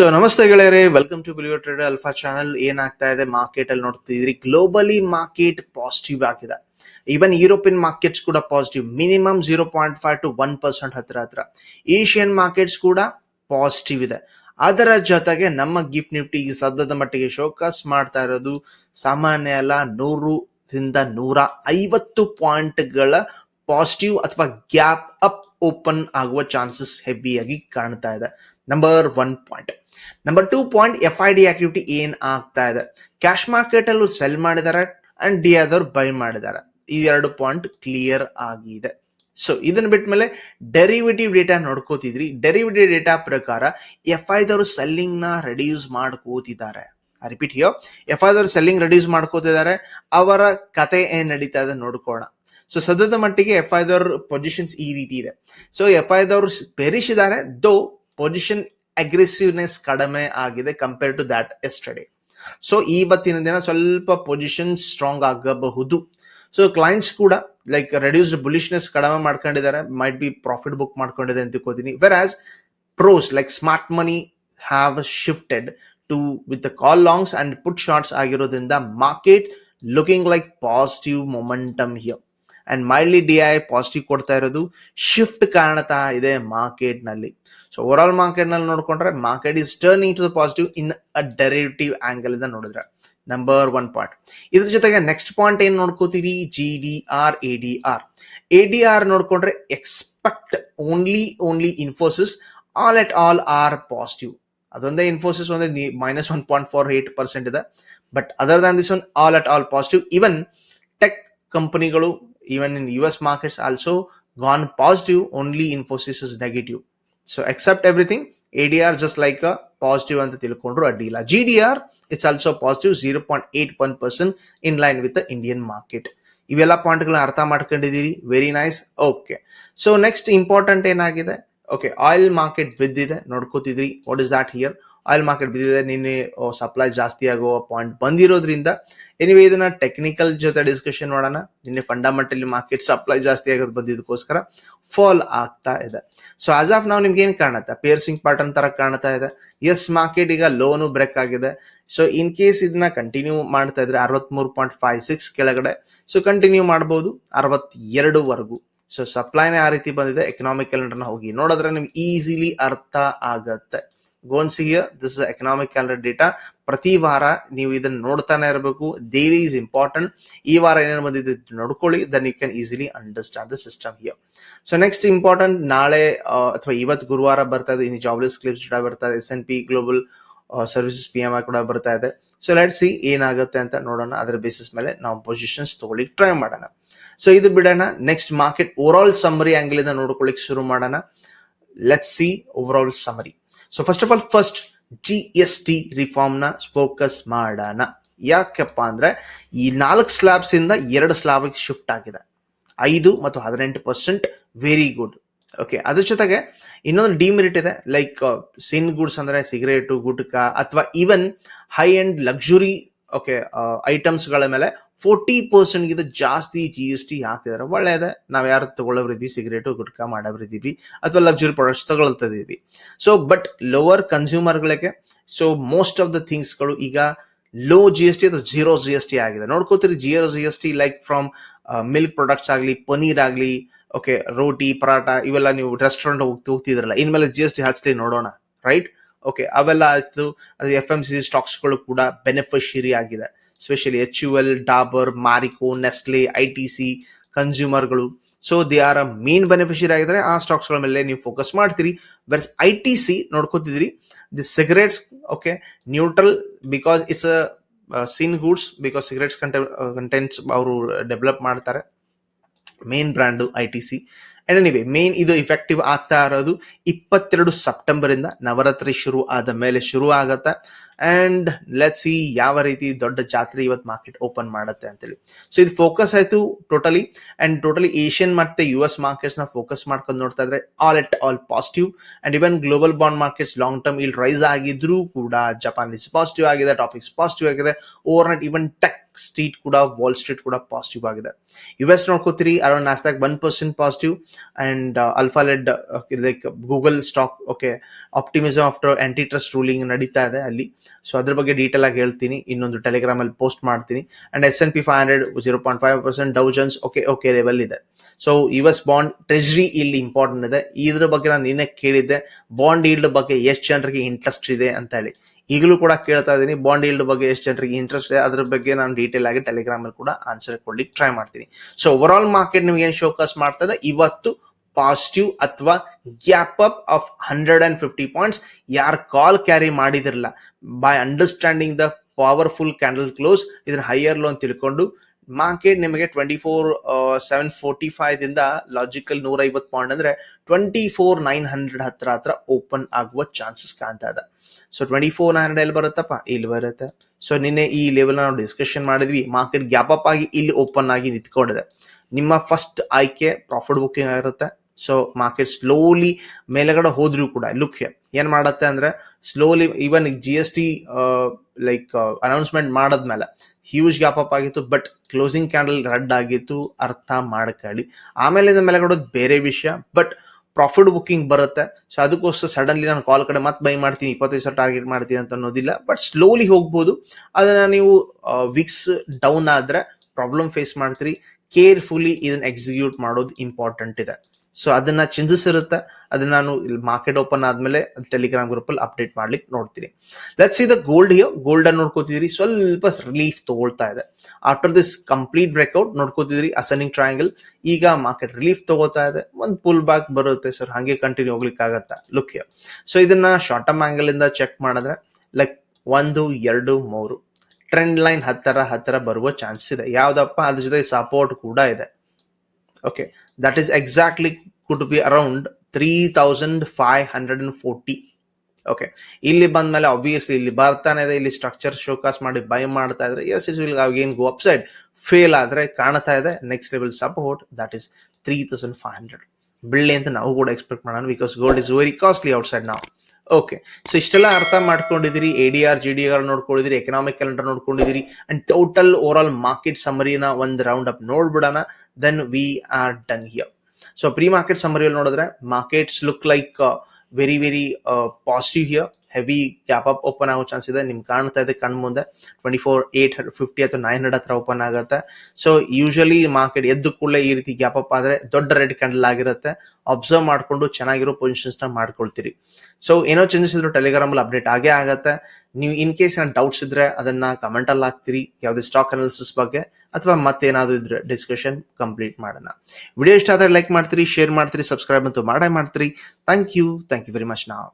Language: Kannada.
ಸೊ ನಮಸ್ತೆ ಗೆಳೆಯರೇ welcome to billion trader alpha channel ಏನಾಗ್ತಾ ಇದೆ? ಮಾರ್ಕೆಟ್ ಅಲ್ಲಿ ನೋಡ್ತಿದ್ರಿ ಗ್ಲೋಬಲಿ ಮಾರ್ಕೆಟ್ ಪಾಸಿಟಿವ್ ಆಗಿದೆ. ಈವನ್ ಯುರೋಪಿಯನ್ ಮಾರ್ಕೆಟ್ಸ್ ಕೂಡ positive minimum zero point five to one percent ಹತ್ರ ಹತ್ರ. ಏಷ್ಯನ್ ಮಾರ್ಕೆಟ್ಸ್ ಕೂಡ ಪಾಸಿಟಿವ್ ಇದೆ. ಅದರ ಜೊತೆಗೆ ನಮ್ಮ ಗಿಫ್ಟ್ ನಿಫ್ಟಿ ಈ ಸದ್ಯದ ಮಟ್ಟಿಗೆ ಶೋಕಸ್ ಮಾಡ್ತಾ ಇರೋದು ಸಾಮಾನ್ಯ ಅಲ್ಲ ನೂರರಿಂದ ನೂರ ಐವತ್ತು ಪಾಯಿಂಟ್ಗಳ ಪಾಸಿಟಿವ್ ಅಥವಾ ಗ್ಯಾಪ್ ಅಪ್ ಓಪನ್ ಆಗುವ ಚಾನ್ಸಸ್ ಹೆವಿಯಾಗಿ ಕಾಣ್ತಾ ಇದೆ. Number one point number two point F I D activity ಏನ್ ಆಗ್ತಾ ಇದೆ? ಕ್ಯಾಶ್ ಮಾರ್ಕೆಟ್ ಅಲ್ಲೂ ಸೆಲ್ ಮಾಡಿದ್ದಾರೆ ಅಂಡ್ ಡಿ ಆದವ್ರು ಬೈ ಮಾಡಿದ್ದಾರೆ ಈ ಎರಡು ಪಾಯಿಂಟ್ ಕ್ಲಿಯರ್ ಆಗಿದೆ. ಸೊ ಇದನ್ನ ಬಿಟ್ಮೇಲೆ ಡೆರಿವಿಟಿವ್ ಡೇಟಾ ನೋಡ್ಕೋತಿದ್ರಿ. ಡೆರಿವಿಟಿವ್ ಡೇಟಾ ಪ್ರಕಾರ ಎಫ್ ಐದವರು ಸೆಲ್ಲಿಂಗ್ನ ರೆಡ್ಯೂಸ್ ಮಾಡ್ಕೋತಿದ್ದಾರೆ. ರಿಪೀಟ್ ಹಿಯೋ ಎಫ್ ಐದವರು ಸೆಲ್ಲಿಂಗ್ ರೆಡ್ಯೂಸ್ ಮಾಡ್ಕೋತಿದ್ದಾರೆ. ಅವರ ಕತೆ ಏನ್ ನಡೀತಾ ಇದೆ ನೋಡ್ಕೋಣ. ಸೊ ಸದ್ಯದ ಮಟ್ಟಿಗೆ ಎಫ್ ಐದವ್ರ ಪೊಸಿಷನ್ಸ್ ಈ ರೀತಿ ಇದೆ. ಸೊ ಎಫ್ ಐದವರು ಬೆರಿಸಿದ್ದಾರೆ ದೋ ಪೊಸಿಷನ್ ಅಗ್ರೆಸಿವ್ನೆಸ್ ಕಡಿಮೆ ಆಗಿದೆ compare to that yesterday so ಇವತ್ತಿನ ದಿನ ಸ್ವಲ್ಪ ಪೊಸಿಷನ್ ಸ್ಟ್ರಾಂಗ್ ಆಗಬಹುದು. ಸೊ ಕ್ಲೈಂಟ್ಸ್ ಕೂಡ ಲೈಕ್ ರೆಡ್ಯೂಸ್ಡ್ ಬುಲಿಶ್ನೆಸ್ ಕಡಿಮೆ ಮಾಡ್ಕೊಂಡಿದ್ದಾರೆ ಮೈಟ್ ಬಿ ಪ್ರಾಫಿಟ್ ಬುಕ್ ಮಾಡ್ಕೊಂಡಿದೆ ಅಂತ ಕೋತೀನಿ whereas pros like smart money have shifted to with call longs and put shorts ಆಗಿರೋದ್ರಿಂದ market looking like positive momentum here and mildly D I positive ಕೊಡ್ತಾ ಇರೋದು ಶಿಫ್ಟ್ ಕಾಣ್ತಾ ಇದೆ ಮಾರ್ಕೆಟ್ನಲ್ಲಿ ಸೊ ಓವರ್ ಆಲ್ ಮಾರ್ಕೆಟ್ನಲ್ಲಿ ನೋಡ್ಕೊಂಡ್ರೆ market is turning to the positive in a derivative angle ಇಂದ ನೋಡಿದ್ರೆ. ನಂಬರ್ ಒನ್ ಪಾಯಿಂಟ್ ಇದ್ರ ಜೊತೆಗೆ ನೆಕ್ಸ್ಟ್ ಪಾಯಿಂಟ್ ಏನ್ ನೋಡ್ಕೋತೀವಿ G D R A D R A D R ನೋಡ್ಕೊಂಡ್ರೆ expect only only Infosys all at all are positive ಅದೊಂದೇ ಇನ್ಫೋಸಿಸ್ ಒಂದೇ minus one point four eight percent ಇದೆ. But other than this one all at all positive even tech ಕಂಪನಿಗಳು even in US markets also gone positive, only Infosys is negative. So accept everything. ADR just like a positive ಅಂತ ತಿಳ್ಕೊಂಡ್ರು ಅಡ್ಡಿಲ್ಲ G D R it's also positive zero point eight one percent in line with the Indian market ಇವೆಲ್ಲ ಪಾಯಿಂಟ್ಗಳನ್ನ ಅರ್ಥ ಮಾಡ್ಕೊಂಡಿದ್ದೀರಿ? Very nice okay so next important ಏನಾಗಿದೆ? ಓಕೆ ಆಯಿಲ್ ಮಾರ್ಕೆಟ್ ಬಿದ್ದಿದೆ. ನೋಡ್ಕೋತಿದ್ರಿ what is that here oil market ಬಿದ್ದಿದೆ, ನಿನ್ನೆ ಸಪ್ಲೈ ಜಾಸ್ತಿ ಆಗೋ ಪಾಯಿಂಟ್ ಬಂದಿರೋದ್ರಿಂದ. ಎನಿವೇ ಇದನ್ನ ಟೆಕ್ನಿಕಲ್ ಜೊತೆ ಡಿಸ್ಕಷನ್ ಮಾಡೋಣ. ನಿನ್ನೆ ಫಂಡಮೆಂಟಲಿ ಮಾರ್ಕೆಟ್ ಸಪ್ಲೈ ಜಾಸ್ತಿ ಆಗೋದು ಬಂದಿದ್ದಕ್ಕೋಸ್ಕರ ಫಾಲ್ ಆಗ್ತಾ ಇದೆ. ಸೊ ಆಸ್ ಆಫ್ ನಾವು ನಿಮ್ಗೆ ಏನ್ ಕಾಣುತ್ತೆ? ಪೇರ್ಸಿಂಗ್ ಪ್ಯಾಟರ್ನ್ ತರ ಕಾಣ್ತಾ ಇದೆ. ಎಸ್ ಮಾರ್ಕೆಟ್ ಈಗ ಲೋನು ಬ್ರೇಕ್ ಆಗಿದೆ. ಸೊ ಇನ್ ಕೇಸ್ ಇದನ್ನ ಕಂಟಿನ್ಯೂ ಮಾಡ್ತಾ ಇದ್ರೆ ಅರವತ್ಮೂರು ಪಾಯಿಂಟ್ ಫೈವ್ ಸಿಕ್ಸ್ ಕೆಳಗಡೆ. ಸೊ ಕಂಟಿನ್ಯೂ ಮಾಡಬಹುದು ಅರವತ್ತೆರಡುವರೆಗೂ ಸೊ ಸಪ್ಲೈನೇ ಆ ರೀತಿ ಬಂದಿದೆ ಎಕನಾಮಿಕ್ ಕ್ಯಾಲೆಂಡರ್ನ ಹೋಗಿ. ನೋಡಿದ್ರೆ ನಿಮ್ಗೆ ಈಸಿಲಿ ಅರ್ಥ ಆಗತ್ತೆ. Gone see this economic calendar data ಪ್ರತಿ ವಾರ ನೀವು ಇದನ್ನ ನೋಡ್ತಾನೆ ಇರಬೇಕು. ಡೈಲಿ ಇಸ್ ಇಂಪಾರ್ಟೆಂಟ್ ಈ ವಾರ ಏನೇನು ಬಂದಿದೆ ನೋಡ್ಕೊಳ್ಳಿ then you can easily understand the system here so next important ನಾಳೆ ಅಥವಾ ಇವತ್ತು ಗುರುವಾರ ಬರ್ತಾ ಇದೆ, ಇನ್ನು ಜಾಬ್ಲೆಸ್ ಕ್ಲಿಪ್ಸ್ ಡೇಟಾ ಬರ್ತಾ ಇದೆ. S N P global services P M I ಕೂಡ ಬರ್ತಾ ಇದೆ. ಸೊ ಲೆಟ್ ಸಿ ಏನಾಗುತ್ತೆ ಅಂತ ನೋಡೋಣ. ಅದರ ಬೇಸಿಸ್ ಮೇಲೆ ನಾವು ಪೊಸಿಷನ್ಸ್ ತಗೊಳ್ಳಿಕ್ ಟ್ರೈ ಮಾಡೋಣ. ಸೊ ಇದು ಬಿಡೋಣ. Next market overall summary angle ಇಂದ ನೋಡ್ಕೊಳ್ಳಿಕ್ ಶುರು ಮಾಡೋಣ. Let see overall summary so first of all first G S T ರಿಫಾರ್ಮ್ನ focus ಮಾಡೋಣ. ಯಾಕಪ್ಪ ಅಂದ್ರೆ ಈ ನಾಲ್ಕು ಸ್ಲಾಬ್ಸ್ ಇಂದ ಎರಡು ಸ್ಲಾಬ್ ಶಿಫ್ಟ್ ಆಗಿದೆ. ಐದು ಮತ್ತು ಹದಿನೆಂಟು ಪರ್ಸೆಂಟ್ ವೆರಿ ಗುಡ್ ಓಕೆ ಅದ್ರ ಜೊತೆಗೆ ಇನ್ನೊಂದು ಡಿಮೆರಿಟ್ ಇದೆ. ಲೈಕ್ ಸಿನ್ ಗುಡ್ಸ್ ಅಂದ್ರೆ ಸಿಗರೇಟು ಗುಟ್ಕ, ಅಥವಾ even high and luxury okay ಐಟಮ್ಸ್ಗಳ ಮೇಲೆ ಫೋರ್ಟಿ ಪರ್ಸೆಂಟ್ ಗಿಂತ ಜಾಸ್ತಿ ಜಿ ಎಸ್ ಟಿ ಹಾಕ್ತಿದಾರೆ. ಒಳ್ಳೆಯದೇ. ನಾವು ಯಾರು ತಗೊಳ್ಳೋರಿದ್ದೀವಿ ಸಿಗರೇಟು, ಗುಟ್ಕಾ ಮಾಡೋರಿದ್ದೀವಿ ಅಥವಾ ಲಕ್ಸುರಿ ಪ್ರಾಡಕ್ಟ್ಸ್ ತಗೊಳ್ತಿದ್ದೀವಿ ಸೊ ಬಟ್ ಲೋವರ್ ಕನ್ಸ್ಯೂಮರ್ಗಳಿಗೆ ಸೊ ಮೋಸ್ಟ್ ಆಫ್ ದ ಥಿಂಗ್ಸ್ಗಳು ಈಗ ಲೋ ಜಿ ಎಸ್ ಟಿ ಅಥವಾ ಜೀರೋ ಜಿ ಎಸ್ ಟಿ ಆಗಿದೆ. ನೋಡ್ಕೋತೀರಿ zero G S T like from milk products ಆಗಲಿ ಪನೀರ್ ಆಗಲಿ ಓಕೆ ರೋಟಿ ಪರಾಟ ಇವೆಲ್ಲ ನೀವು ರೆಸ್ಟೋರೆಂಟ್ ಹೋಗ್ತಿ ಹೋಗ್ತಿದ್ರಲ್ಲ ಇನ್ಮೇಲೆ ಜಿ ಎಸ್ ಟಿ ಹಚ್ಚಲಿ ನೋಡೋಣ ರೈಟ್ ಓಕೆ ಅವೆಲ್ಲ ಆಯ್ತು. ಅದು ಎಫ್ ಎಂ ಸಿ ಸಿ ಸ್ಟಾಕ್ಸ್ಗಳು ಕೂಡ ಬೆನಿಫಿಷಿಯರಿ ಆಗಿದೆ. Specially H U L Dabur Marico Nestle I T C ಕನ್ಸ್ಯೂಮರ್ಗಳು so they are a main beneficiary ಆಗಿದ್ರೆ ಆ ಸ್ಟಾಕ್ಸ್ಗಳ ಮೇಲೆ ನೀವು ಫೋಕಸ್ ಮಾಡ್ತೀರಿ. Whereas I T C ನೋಡ್ಕೋತಿದ್ರಿ the cigarettes okay neutral because it's a sin goods because cigarettes contents ಅವರು ಡೆವಲಪ್ ಮಾಡ್ತಾರೆ. Main brand I T C anyway main ಇದು ಇಫೆಕ್ಟಿವ್ ಆಗ್ತಾ ಇರೋದು ಇಪ್ಪತ್ತೆರಡು ಸೆಪ್ಟೆಂಬರ್ ಇಂದ ನವರಾತ್ರಿ ಶುರು ಆದ ಮೇಲೆ ಶುರು ಆಗತ್ತೆ. ಅಂಡ್ ಲೆಟ್ಸ್ ಸಿ ಯಾವ ರೀತಿ ದೊಡ್ಡ ಜಾತ್ರೆ ಇವತ್ತು ಮಾರ್ಕೆಟ್ ಓಪನ್ ಮಾಡುತ್ತೆ ಅಂತೇಳಿ. ಸೊ ಇದು ಫೋಕಸ್ ಆಯ್ತು ಟೋಟಲಿ ಅಂಡ್ ಟೋಟಲಿ ಏಷ್ಯನ್ ಮತ್ತೆ ಯು ಎಸ್ ಮಾರ್ಕೆಟ್ಸ್ನ ಫೋಕಸ್ ಮಾಡ್ಕೊಂಡು ನೋಡ್ತಾ ಇದ್ರೆ all at all positive and even global bond markets long term ಇಲ್ಲಿ ರೈಸ್ ಆಗಿದ್ರು ಕೂಡ ಜಪಾನ್ ಪಾಸಿಟಿವ್ ಆಗಿದೆ ಟಾಪಿಕ್ಸ್ ಪಾಸಿಟಿವ್ ಆಗಿದೆ. Overnight even tech street ಕೂಡ ವಾಲ್ ಸ್ಟ್ರೀಟ್ ಕೂಡ ಪಾಸಿಟಿವ್ ಆಗಿದೆ. U S ನೋಡ್ಕೋತೀರಿ around Nasdaq one percent positive and alpha led like Google stock okay optimism after antitrust ruling ನಡೀತಾ ಇದೆ ಅಲ್ಲಿ. ಸೊ ಅದ್ರ ಬಗ್ಗೆ ಡೀಟೇಲ್ ಆಗಿ ಹೇಳ್ತೀನಿ. ಇನ್ನೊಂದು ಟೆಲಿಗ್ರಾಮ್ ಅಲ್ಲಿ ಪೋಸ್ಟ್ ಮಾಡ್ತೀನಿ. And S N P five hundred zero point five percent Dow Jones okay okay level ಇದೆ. So U S bond treasury ಇಲ್ಲಿ ಇಂಪಾರ್ಟೆಂಟ್ ಇದೆ. ಇದ್ರ ಬಗ್ಗೆ ನಾನು ನಿನ್ನೆ ಕೇಳಿದ್ದೆ. ಬಾಂಡ್ ಈಲ್ಡ್ ಬಗ್ಗೆ ಎಷ್ಟು ಜನರಿಗೆ ಇಂಟ್ರೆಸ್ಟ್ ಇದೆ ಅಂತ ಹೇಳಿ. ಈಗಲೂ ಕೂಡ ಕೇಳ್ತಾ ಇದ್ದೀನಿ ಬಾಂಡ್ ಈಲ್ಡ್ ಬಗ್ಗೆ ಎಷ್ಟು ಜನರಿಗೆ ಇಂಟ್ರೆಸ್ಟ್ ಇದೆ, ಅದ್ರ ಬಗ್ಗೆ ನಾನು ಡೀಟೇಲ್ ಆಗಿ ಟೆಲಿಗ್ರಾಮ್ ಅಲ್ಲಿ ಕೂಡ ಆನ್ಸರ್ ಕೊಡ್ಲಿಕ್ಕೆ ಟ್ರೈ ಮಾಡ್ತೀನಿ. ಸೊ ಓವರ್ ಆಲ್ ಮಾರ್ಕೆಟ್ ನಿಮ್ಗೆ ಏನು ಶೋಕಸ್ ಮಾಡ್ತಾ ಇದೆ? ಇವತ್ತು ಪಾಸಿಟಿವ್ ಅಥವಾ gap up of hundred and fifty points ಯಾರು call carry ಮಾಡಿದಿರಲ್ಲ. By understanding the powerful candle close ಇದನ್ನ ಹೈಯರ್ ಲೋನ್ ತಿಳ್ಕೊಂಡು ಮಾರ್ಕೆಟ್ ನಿಮಗೆ twenty four seven forty five ದಿಂದ ಲಾಜಿಕಲ್ ನೂರ ಐವತ್ತು ಪಾಯಿಂಟ್ ಅಂದ್ರೆ ಟ್ವೆಂಟಿ ಫೋರ್ ನೈನ್ ಹಂಡ್ರೆಡ್ ಹತ್ರ ಹತ್ರ ಓಪನ್ ಆಗುವ ಚಾನ್ಸಸ್ ಕಾಣ್ತಾ ಇದೆ. So twenty four nine hundred ಎಲ್ಲಿ ಬರುತ್ತಪ್ಪ? ಇಲ್ಲಿ ಬರುತ್ತೆ. ಸೊ ನಿನ್ನೆ ಈ ಲೆವೆಲ್ ನಾವು ಡಿಸ್ಕಷನ್ ಮಾಡಿದ್ವಿ. ಮಾರ್ಕೆಟ್ ಗ್ಯಾಪ್ ಅಪ್ ಆಗಿ ಇಲ್ಲಿ ಓಪನ್ ಆಗಿ ನಿಂತ್ಕೊಂಡಿದೆ. ನಿಮ್ಮ ಫಸ್ಟ್ ಆಯ್ಕೆ ಪ್ರಾಫಿಟ್ ಬುಕ್ಕಿಂಗ್ ಆಗಿರುತ್ತೆ. ಸೊ ಮಾರ್ಕೆಟ್ ಸ್ಲೋಲಿ ಮೇಲೆಗಡೆ ಹೋದ್ರೂ ಕೂಡ ಲುಕ್ ಏನ್ ಮಾಡುತ್ತೆ ಅಂದ್ರೆ slowly even G S T like announcement ಮಾಡಿದ್ಮೇಲೆ ಹ್ಯೂಜ್ ಗ್ಯಾಪ್ ಅಪ್ ಆಗಿತ್ತು ಬಟ್ ಕ್ಲೋಸಿಂಗ್ ಕ್ಯಾಂಡಲ್ ರೆಡ್ ಆಗಿತ್ತು, ಅರ್ಥ ಮಾಡ್ಕೊಳ್ಳಿ. ಆಮೇಲೆ ಇದ್ರ ಮೇಲೆ ಕೊಡೋದು ಬೇರೆ ವಿಷಯ ಬಟ್ ಪ್ರಾಫಿಟ್ ಬುಕ್ಕಿಂಗ್ ಬರುತ್ತೆ. ಸೊ ಅದಕ್ಕೋಸ್ಕರ ಸಡನ್ಲಿ ನಾನು ಕಾಲ್ ಕಡೆ ಮತ್ತೆ ಬೈ ಮಾಡ್ತೀನಿ, ಇಪ್ಪತ್ತೈದು ಸಾವಿರ ಟಾರ್ಗೆಟ್ ಮಾಡ್ತೀನಿ ಅಂತ ಅನ್ನೋದಿಲ್ಲ ಬಟ್ ಸ್ಲೋಲಿ ಹೋಗ್ಬೋದು. ಅದನ್ನ ನೀವು ವಿಕ್ಸ್ ಡೌನ್ ಆದ್ರೆ ಪ್ರಾಬ್ಲಮ್ ಫೇಸ್ ಮಾಡ್ತೀರಿ. ಕೇರ್ಫುಲಿ ಇದನ್ನ ಎಕ್ಸಿಕ್ಯೂಟ್ ಮಾಡೋದು ಇಂಪಾರ್ಟೆಂಟ್ ಇದೆ. ಸೊ ಅದನ್ನ ಚೇಂಜಸ್ ಇರುತ್ತೆ. ಅದನ್ನ ನಾನು ಇಲ್ಲಿ ಮಾರ್ಕೆಟ್ ಓಪನ್ ಆದ್ಮೇಲೆ ಟೆಲಿಗ್ರಾಮ್ ಗ್ರೂಪ್ ಅಲ್ಲಿ ಅಪ್ಡೇಟ್ ಮಾಡ್ಲಿಕ್ಕೆ ನೋಡ್ತೀನಿ. Let's the gold here gold ಅನ್ನು ನೋಡ್ಕೋತಿದ್ರಿ ಸ್ವಲ್ಪ ರಿಲೀಫ್ ತಗೊಳ್ತಾ ಇದೆ. ಆಫ್ಟರ್ ದಿಸ್ ಕಂಪ್ಲೀಟ್ ಬ್ರೇಕ್ಔಟ್ ನೋಡ್ಕೋತಿದ್ರಿ ಅಸನಿಂಗ್ ಟ್ರಯಾಂಗಲ್ ಈಗ ಮಾರ್ಕೆಟ್ ರಿಲೀಫ್ ತಗೋತಾ ಇದೆ. ಒಂದು ಪುಲ್ ಬ್ಯಾಕ್ ಬರುತ್ತೆ ಸರ್ ಹಾಗೆ ಕಂಟಿನ್ಯೂ ಹೋಗ್ಲಿಕ್ಕೆ ಆಗತ್ತಾ? ಲುಕ್ ಹಿಯರ್ ಸೊ ಇದನ್ನ ಶಾರ್ಟ್ ಟರ್ಮ್ ಆಂಗಲ್ ಇಂದ ಚೆಕ್ ಮಾಡಿದ್ರೆ ಲೈಕ್ ಒಂದು, ಎರಡು, ಮೂರು. ಟ್ರೆಂಡ್ ಲೈನ್ ಹತ್ತರ ಹತ್ತರ ಬರುವ ಚಾನ್ಸ್ ಇದೆ. ಯಾವ್ದಪ್ಪ? ಅದ್ರ ಜೊತೆ ಸಪೋರ್ಟ್ ಕೂಡ ಇದೆ. Okay that is exactly could be around three thousand five hundred and forty okay ಇಲ್ಲಿ ಬಂದ್ಮೇಲೆ ಆಬ್ವಿಯಸ್ಲಿ ಇಲ್ಲಿ ಬರ್ತಾನೆ ಇದೆ, ಇಲ್ಲಿ ಸ್ಟ್ರಕ್ಚರ್ ಶೋಕಾಸ್ ಮಾಡಿ ಬೈ ಮಾಡ್ತಾ ಇದ್ರೆ yes is will again go upside fail ಆದ್ರೆ ಕಾಣ್ತಾ ಇದೆ. Next level support that is three thousand five hundred ಬಿಳ್ಳಿ ಅಂತ ನಾವು ಕೂಡ ಎಕ್ಸ್ಪೆಕ್ಟ್ ಮಾಡೋಣ because gold is very costly outside ನಾವು ಓಕೆ ಸೊ ಇಷ್ಟೆಲ್ಲ ಅರ್ಥ ಮಾಡ್ಕೊಂಡಿದ್ದೀರಿ A D R G D R ನೋಡ್ಕೊಂಡಿದ್ದೀರಿ economic calendar ನೋಡ್ಕೊಂಡಿದ್ದೀರಿ and total over all market ಸಮರಿನ ಒಂದು round up ನೋಡ್ಬಿಡೋಣ. Then we are done here So pre-market summary, will notice that markets look like uh, very, very uh, positive here. Heavy gap up open ಆಗೋ ಚಾನ್ಸ್ ಇದೆ. ನಿಮ್ಗೆ ಕಾಣ್ತಾ ಇದೆ ಕಣ್ ಮುಂದೆ. ಟ್ವೆಂಟಿ ಫೋರ್ ಏಟ್ ಫಿಫ್ಟಿ ಅಥವಾ ನೈನ್ ಹಂಡ್ರೆಡ್ ಹತ್ರ ಓಪನ್ ಆಗುತ್ತೆ. ಸೊ ಯೂಶಲಿ ಮಾರ್ಕೆಟ್ ಎದ್ದು ಕೂಡಲೇ ಈ ರೀತಿ ಗ್ಯಾಪ್ ಅಪ್ ಆದ್ರೆ ದೊಡ್ಡ ರೆಡ್ ಕ್ಯಾಂಡಲ್ ಆಗಿರುತ್ತೆ. ಅಬ್ಸರ್ವ್ ಮಾಡ್ಕೊಂಡು ಚೆನ್ನಾಗಿರೋ ಪೊಸಿಷನ್ಸ್ನ ಮಾಡ್ಕೊಳ್ತೀರಿ. ಸೊ ಏನೋ ಚೇಂಜಸ್ ಇದ್ರು ಟೆಲಿಗ್ರಾಮ್ ಅಲ್ಲಿ ಅಪ್ಡೇಟ್ ಆಗೇ ಆಗತ್ತೆ. ನೀವು ಇನ್ ಕೇಸ್ ಏನಾದ್ರು ಡೌಟ್ಸ್ ಇದ್ರೆ ಅದನ್ನ ಕಮೆಂಟ್ ಅಲ್ಲಿ ಹಾಕ್ತೀರಿ. ಯಾವುದೇ ಸ್ಟಾಕ್ ಅನಾಲಿಸಿಸ್ ಬಗ್ಗೆ ಅಥವಾ ಮತ್ತೇನಾದ್ರು ಇದ್ರೆ ಡಿಸ್ಕಷನ್ ಕಂಪ್ಲೀಟ್ ಮಾಡೋಣ. ವಿಡಿಯೋ ಇಷ್ಟ ಆದ್ರೆ ಲೈಕ್ ಮಾಡ್ತೀರಿ ಶೇರ್ ಮಾಡ್ತೀರಿ ಸಬ್ಸ್ಕ್ರೈಬ್ ಅಂತೂ ಮಾಡೇ ಮಾಡ್ತೀರಿ. Thank you thank you very much ನಾವು